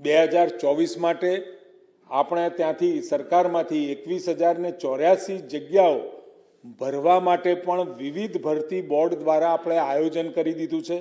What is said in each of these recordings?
બે હજાર ચોવીસ માટે આપણે ત્યાંથી સરકારમાંથી એકવીસ હજારને ચોર્યાસી જગ્યાઓ ભરવા માટે પણ વિવિધ ભરતી બોર્ડ દ્વારા આપણે આયોજન કરી દીધું છે.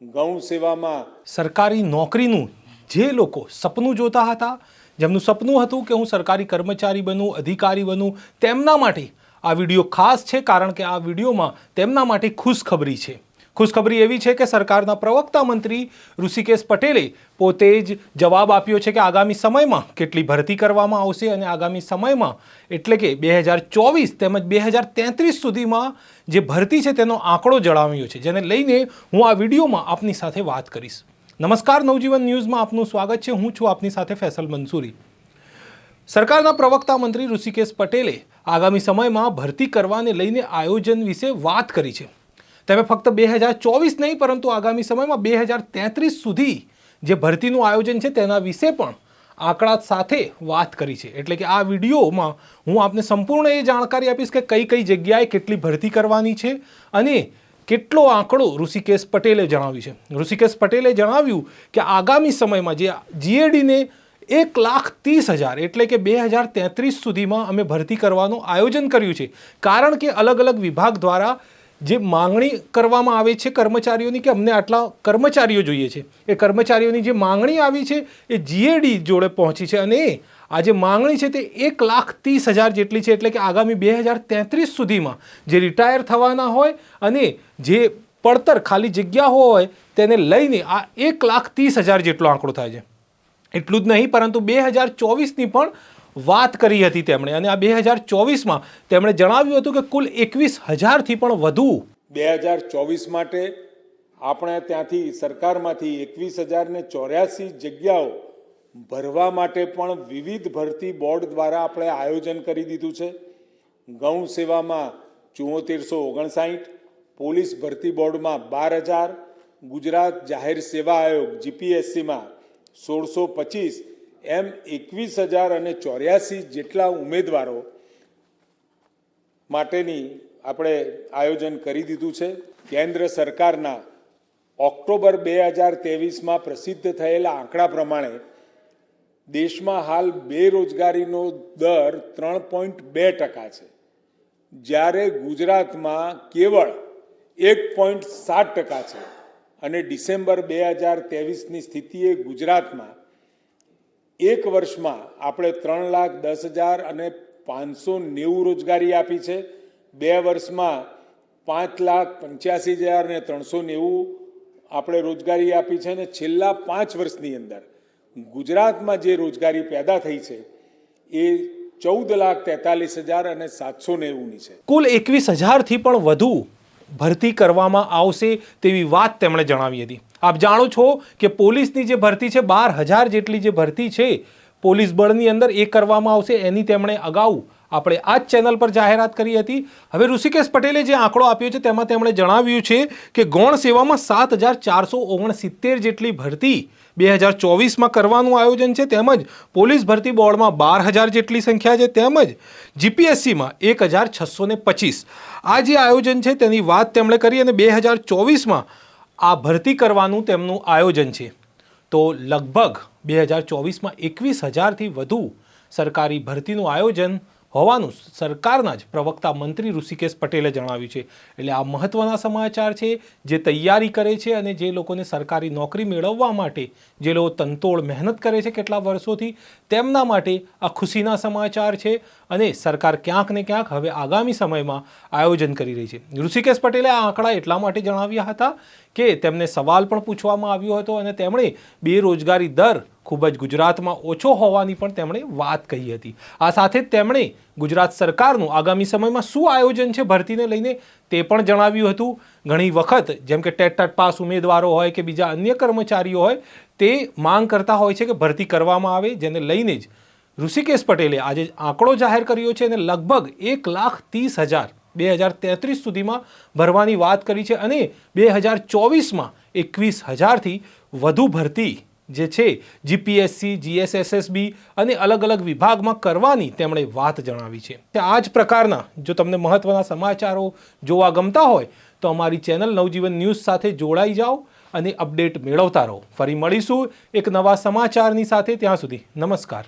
ગૌણ સેવામાં સરકારી નોકરીનું જે લોકો સપનું જોતા હતા, જેમનું સપનું હતું કે હું સરકારી કર્મચારી બનું, અધિકારી બનું, તેમના માટે આ વીડિયો ખાસ છે કારણ કે આ વિડીયોમાં તેમના માટે ખુશખબરી છે. ખુશખબરી એવી છે કે સરકારના પ્રવક્તા મંત્રી ઋષિકેશ પટેલે પોતે જ જવાબ આપ્યો છે કે આગામી સમયમાં કેટલી ભરતી કરવામાં આવશે અને આગામી સમયમાં એટલે કે બે હજાર ચોવીસ તેમજ બે હજાર તેત્રીસ સુધીમાં જે ભરતી છે તેનો આંકડો જણાવ્યો છે. જેને લઈને હું આ વિડીયોમાં આપની સાથે વાત કરીશ. નમસ્કાર, નવજીવન ન્યૂઝમાં આપનું સ્વાગત છે. હું છું આપની સાથે ફેસલ મંસૂરી. સરકારના પ્રવક્તા મંત્રી ઋષિકેશ પટેલે આગામી સમયમાં ભરતી કરવાને લઈને આયોજન વિશે વાત કરી છે. તેમણે ફક્ત બે હજાર ચોવીસ નહીં, પરંતુ આગામી સમયમાં બે હજાર તેત્રીસ સુધી જે ભરતીનું આયોજન છે તેના વિશે પણ આંકડા સાથે વાત કરી છે. એટલે કે આ વિડીયોમાં હું આપને સંપૂર્ણ એ જાણકારી આપીશ કે કઈ કઈ જગ્યાએ કેટલી ભરતી કરવાની છે અને કેટલો આંકડો ઋષિકેશ પટેલે જણાવ્યું છે. ઋષિકેશ પટેલે જણાવ્યું કે આગામી સમયમાં જે જીએડીને એક લાખ ત્રીસ હજાર એટલે કે બે હજાર તેત્રીસ સુધીમાં અમે ભરતી કરવાનું આયોજન કર્યું છે. કારણ કે અલગ અલગ વિભાગ દ્વારા જે માંગણી કરવામાં આવે છે કર્મચારીઓની કે અમને આટલા કર્મચારીઓ જોઈએ છે. એ કર્મચારીઓની જે માંગણી આવી છે, એ જીએડી જોડે પહોંચી છે અને આ જે માંગણી છે તે એક લાખ ત્રીસ હજાર જેટલી છે એટલે કે આગામી બે હજાર તેત્રીસ સુધીમાં જે રિટાયર થવાના હોય અને જે પડતર ખાલી જગ્યા હોય તેને લઈને આ એક લાખ ત્રીસ હજાર જેટલો આંકડો થાય છે. એટલું જ નહીં, પરંતુ બે હજાર ચોવીસની પણ વાત કરી હતી તેમણે અને આ બે હજાર ચોવીસમાં તેમણે જણાવ્યું હતું કે કુલ એકવીસ હજારથી પણ વધુ બે હજાર ચોવીસ માટે આપણે ત્યાંથી સરકારમાંથી એકવીસ હજારને ચોર્યાસી જગ્યાઓ ભરવા માટે પણ વિવિધ ભરતી બોર્ડ દ્વારા આપણે આયોજન કરી દીધું છે. ગૌણ સેવામાં ચુમ્મોતેરસો ઓગણસાઠ, પોલીસ ભરતી બોર્ડમાં બાર હજાર, ગુજરાત જાહેર સેવા આયોગ, જીપીએસસીમાં સોળસો પચીસ એમ એકવીસ હજાર અને ચોર્યાસી જેટલા ઉમેદવારો માટેની આપણે આયોજન કરી દીધું છે. કેન્દ્ર સરકારના ઓક્ટોબર બે હજાર ત્રેવીસમાં પ્રસિદ્ધ થયેલા આંકડા પ્રમાણે દેશમાં હાલ બેરોજગારીનો દર ત્રણ પોઈન્ટ બે ટકા છે. જ્યારે ગુજરાતમાં કેવળ એક પોઈન્ટ સાત ટકા છે અને ડિસેમ્બર બે હજાર ત્રેવીસની સ્થિતિએ ગુજરાતમાં એક વર્ષમાં આપણે ત્રણ લાખ દસ હજાર અને પાંચસો નેવું રોજગારી આપી છે. બે વર્ષમાં પાંચ લાખ પંચ્યાસી હજાર ને ત્રણસો નેવું આપણે રોજગારી આપી છે અને છેલ્લા પાંચ વર્ષની અંદર ગુજરાતમાં જે રોજગારી પેદા થઈ છે એ ચૌદ લાખ તેતાલીસ હજાર અને સાતસો નેવુંની છે. કુલ એકવીસ હજારથી પણ વધુ ભરતી કરવામાં આવશે તેવી વાત તેમણે જણાવી હતી. આપ જાણો છો કે પોલીસની જે ભરતી છે, બાર હજાર જેટલી જે ભરતી છે, પોલીસ બળની અંદર એ કરવામાં આવશે એની તેમણે અગાઉ આપણે આ જ ચેનલ પર જાહેરાત કરી હતી. હવે ઋષિકેશ પટેલે જે આંકડો આપ્યો છે, તેમાં તેમણે જણાવ્યું છે કે ગૌણ સેવામાં સાત હજાર ચારસો ઓગણસિત્તેર જેટલી ભરતી બે હજાર ચોવીસમાં કરવાનું આયોજન છે તેમજ પોલીસ ભરતી બોર્ડમાં બાર હજાર જેટલી સંખ્યા છે તેમજ જીપીએસસીમાં એક હજાર છસો ને પચીસ. આ જે આયોજન છે તેની વાત તેમણે કરી અને બે હજાર ચોવીસમાં આ ભરતી કરવાનું તેમનું આયોજન છે. તો લગભગ બે હજાર ચોવીસમાં એકવીસ હજારથી વધુ સરકારી ભરતીનું આયોજન હોવાનું સરકારના જ પ્રવક્તા મંત્રી ઋષિકેશ પટેલે જણાવ્યું છે. એટલે આ મહત્ત્વના સમાચાર છે, જે તૈયારી કરે છે અને જે લોકોને સરકારી નોકરી મેળવવા માટે જે લોકો તંતોડ મહેનત કરે છે કેટલા વર્ષોથી, તેમના માટે આ ખુશીના સમાચાર છે અને સરકાર ક્યાંક ને ક્યાંક હવે આગામી સમયમાં આયોજન કરી રહી છે. ઋષિકેશ પટેલે આ આંકડા એટલા માટે જણાવ્યા હતા કે તેમને સવાલ પણ પૂછવામાં આવ્યો હતો અને તેમણે બેરોજગારી દર ખૂબ જ ગુજરાતમાં ઓછો હોવાની પણ તેમણે વાત કહી હતી. આ સાથે જ તેમણે ગુજરાત સરકારનું આગામી સમયમાં શું આયોજન છે ભરતીને લઈને તે પણ જણાવ્યું હતું. ઘણી વખત જેમ કે ટેટ પાસ ઉમેદવારો હોય કે બીજા અન્ય કર્મચારીઓ હોય, તે માંગ કરતા હોય છે કે ભરતી કરવામાં આવે, જેને લઈને જ ઋષિકેશ પટેલે આજે આંકડો જાહેર કર્યો છે અને લગભગ એક લાખ ત્રીસ હજાર બે હજાર તેત્રીસ સુધીમાં ભરવાની વાત કરી છે અને બે હજાર ચોવીસમાં એકવીસ હજારથી વધુ ભરતી જે છે જીપીએસસી, જીએસએસએસબી અને અલગ અલગ વિભાગમાં કરવાની તેમણે વાત જણાવી છે. આ જ પ્રકારના જો તમને મહત્ત્વના સમાચારો જોવા ગમતા હોય તો અમારી ચેનલ નવજીવન ન્યૂઝ સાથે જોડાઈ જાઓ અને અપડેટ મેળવતા રહો. ફરી મળીશું એક નવા સમાચારની સાથે. ત્યાં સુધી નમસ્કાર.